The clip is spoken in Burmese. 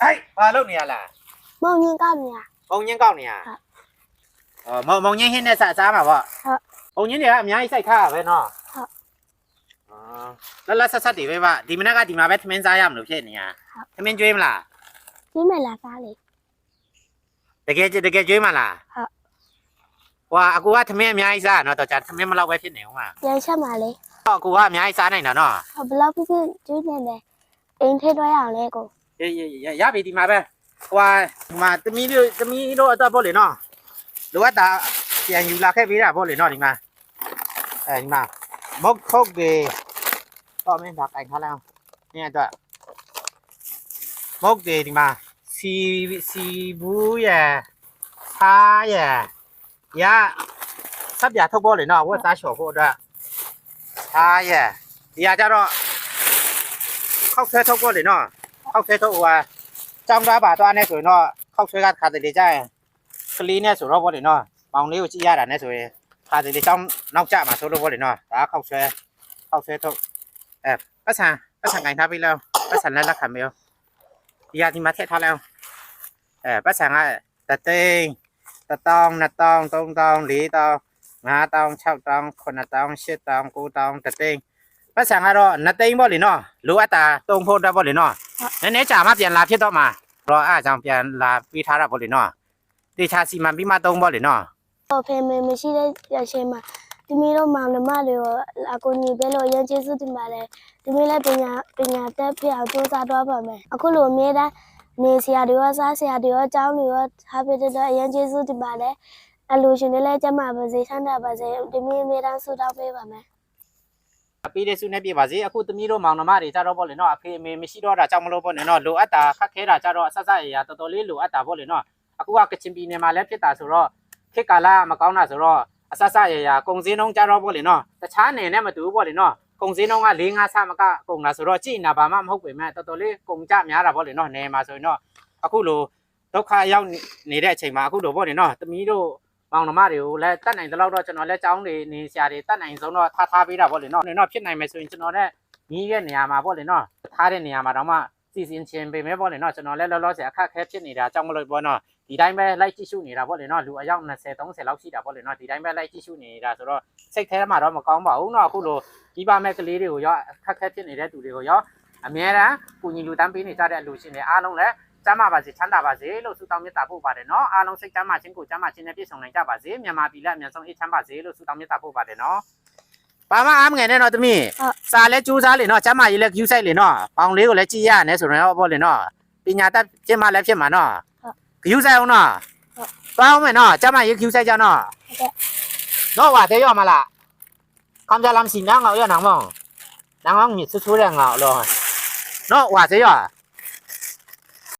ဟိုက်ဘာလုပ်နေရလားမောင်ရင်ကောက်နေရဘုံညင်းကောက်နေရဟုတ်အော်မောင်မောင်ညင်းဟင်းနဲ့စားစားမှာပေါ့ဟုတ်ဘုံညင်းတွေကအများကြီးစိုက်ထားတာပဲနော်ဟုတ်အော်လတ်လတ်ဆက်ဆက်တွေပဲပါဒီမနက်ကဒီမှာပဲသမင်းစားရမလို့ဖြစ်နေရသမင်းကျွေးမလားဒီမဲ့လာစားလေ တကယ်တကယ်ကျွေးမလားဟုတ် ဟွာအကူကသမင်းအများကြီးစားရနော်တော့ကြာသမင်းမလောက်ပဲဖြစ်နေဦးမှာပြန်ချက်ပါလေတော့အကူကအများကြီးစားနိုင်တာနော် ဟောဘလောက်ဖြစ်ဖြစ်ကျွေးနေတယ်အိမ်ထဲတွဲရအောင်လေကို ရရရရပြီဒီမှာပဲဟွာဒီမှာသမီးတို့သမီးတို့အတော့ပေါ့လေနော်လိုအပ်တာပြန်ယူလာခဲ့ပေးတာပေါ့လေနော်ဒီမှာအဲဒီမှာမုတ်ခုတ်တွေတော့မင်းဒါကင်ထားလိုက်အောင်နင်းအတွက်မုတ်တွေဒီမှာစီစီဘူးရသားရရစပ်ပြထုတ်ပေါ့လေနော်ဝတ်သားလျှော်ဖို့အတွက်သားရဒီကကြတော့ခောက်ဆွဲထုတ်ပေါ့လေနော် ခောက်ဆွဲထုတ်ဟိုဟာကြောင်းသားပါသွားနေဆိုရင်တော့ခောက်ဆွဲကခါတလေကြရင်ကလေးနဲ့ဆိုတော့ဗောလေနော်ပေါင်လေးကိုကြည့်ရတာနဲ့ဆိုရင်ခါတလေကြောင်းနောက်ကျမှာဆိုလို့ဗောလေနော်ဒါခောက်ဆွဲခောက်ဆွဲထုတ်အဲပတ်ဆံပတ်ဆံကင်ထားပြီးလောက်ပတ်ဆံလက်လက်ခံမရောဒီဟာဒီမှာထည့်ထားလိုက်အောင်အဲပတ်ဆံကတသိန်းတတောင်းနှစ်တောင်းသုံးတောင်းလေးတောင်းငါးတောင်း၆တောင်းခုနှစ်တောင်းရှစ်တောင်းကိုးတောင်းတသိန်းပတ်ဆံကတော့နှစ်သိန်းဗောလေနော်လိုအပ်တာတုံဖို့တက်ဗောလေနော် နည်းနည်းကြာမှပြန်လာဖြစ်တော့မှာတော့အားကြောင့်ပြန်လာပြီးထားတာပေါ့လေနော်တေချာစီမံပြီးမှသုံးပေါ့လေနော်ဟောဖေမေမရှိတဲ့ရချင်းမှာဒီမီတို့မောင်နှမတွေကိုအကူညီပေးလို့ရန်ကျေးဇူးတင်ပါတယ်ဒီမီလည်းပညာပညာတက်ဖြစ်အောင်ကြိုးစားတော့ပါမယ်အခုလိုအမြဲတမ်းနေဆရာတွေရောစားဆရာတွေရောအကျောင်းတွေရောထားပေးတဲ့အတွက်အရန်ကျေးဇူးတင်ပါတယ်အလူရှင်တွေလည်းကျမပါစေချမ်းသာပါစေဒီမီအမြဲတမ်းဆုတောင်းပေးပါမယ် ပြီးတဲ့စုနဲ့ပြပါစေအခုသမီးတို့မောင်နှမတွေကြတော့ပေါ့လေနော်အဖေအမေမရှိတော့တာကြောင့်မလို့ပေါ့လေနော်လိုအပ်တာခက်ခဲတာကြတော့အဆက်ဆက်ရရတော်တော်လေးလိုအပ်တာပေါ့လေနော်အခုကကချင်ပြည်နယ်မှာလည်းဖြစ်တာဆိုတော့ခေတ်ကာလမကောင်းတာဆိုတော့အဆက်ဆက်ရရကုံစင်းနှုံးကြတော့ပေါ့လေနော်တခြားနယ်နဲ့မတူဘူးပေါ့လေနော်ကုံစင်းနှုံးက၄၅ဆမကကုံတာဆိုတော့ကြည်နာဘာမှမဟုတ်ပေမဲ့တော်တော်လေးကုံကြများတာပေါ့လေနော်နယ်မှာဆိုရင်တော့အခုလိုဒုက္ခရောက်နေတဲ့အချိန်မှာအခုလိုပေါ့လေနော်သမီးတို့ ပေါင်ဓမ္မတွေကိုလည်းတတ်နိုင်သလောက်တော့ကျွန်တော်လည်းចောင်းတွေနေဆရာတွေတတ်နိုင်ဆုံးတော့ထားထားပေးတာပေါ့လေနော်။နော်ဖြစ်နိုင်မယ်ဆိုရင်ကျွန်တော်လည်းညီးရဲ့နေရာမှာပေါ့လေနော်။ထားတဲ့နေရာမှာတော့မှစီစဉ်ချင်ပေမဲ့ပေါ့လေနော်ကျွန်တော်လည်းလောလောဆယ်အခက်ခဲဖြစ်နေတာအကြောင်းမလို့ပေါ့နော်။ဒီတိုင်းပဲလိုက်ကြည့်ရှုနေတာပေါ့လေနော်။လူအယောက်20 30လောက်ရှိတာပေါ့လေနော်။ဒီတိုင်းပဲလိုက်ကြည့်ရှုနေတာဆိုတော့စိတ်ထဲမှာတော့မကောင်းပါဘူးနော်။အခုလိုဒီပါမဲ့ကလေးတွေကိုရောအခက်ခဲဖြစ်နေတဲ့သူတွေကိုရောအများအားကိုညီလူတန်းပေးနေကြတဲ့အလူရှင်တွေအားလုံးလည်း ကျမ်းမာပါစေချမ်းသာပါစေလို့ဆုတောင်းမေတ္တာပို့ပါတယ်နော်အားလုံးစိတ်ကျမ်းမာခြင်းကိုကျမ်းမာခြင်းနဲ့ပြည့်စုံနိုင်ကြပါစေမြန်မာပြည်လက်အမြန်ဆုံးအေးချမ်းပါစေလို့ဆုတောင်းမေတ္တာပို့ပါတယ်နော်ပါမအားမငယ်နဲ့နော်သမီးစာလဲကြိုးစားလေနော်ကျမ်းမာရေးလဲယူဆိုင်လေနော်ပေါင်လေးကိုလဲကြည်ရနဲ့ဆိုတော့ပေါ့လေနော်ပညာတတ်ဖြစ်မှလည်းဖြစ်မှာနော်ယူဆိုင်အောင်နော်သွားအောင်မယ်နော်ကျမ်းမာရေးယူဆိုင်ကြနော်နော်ဝါသေးရမလားခံကြလမ်းစီနာငေါရနာမောင်နာမောင်မြစ်ဆူဆူရငေါလောနော်ဝါသေးရ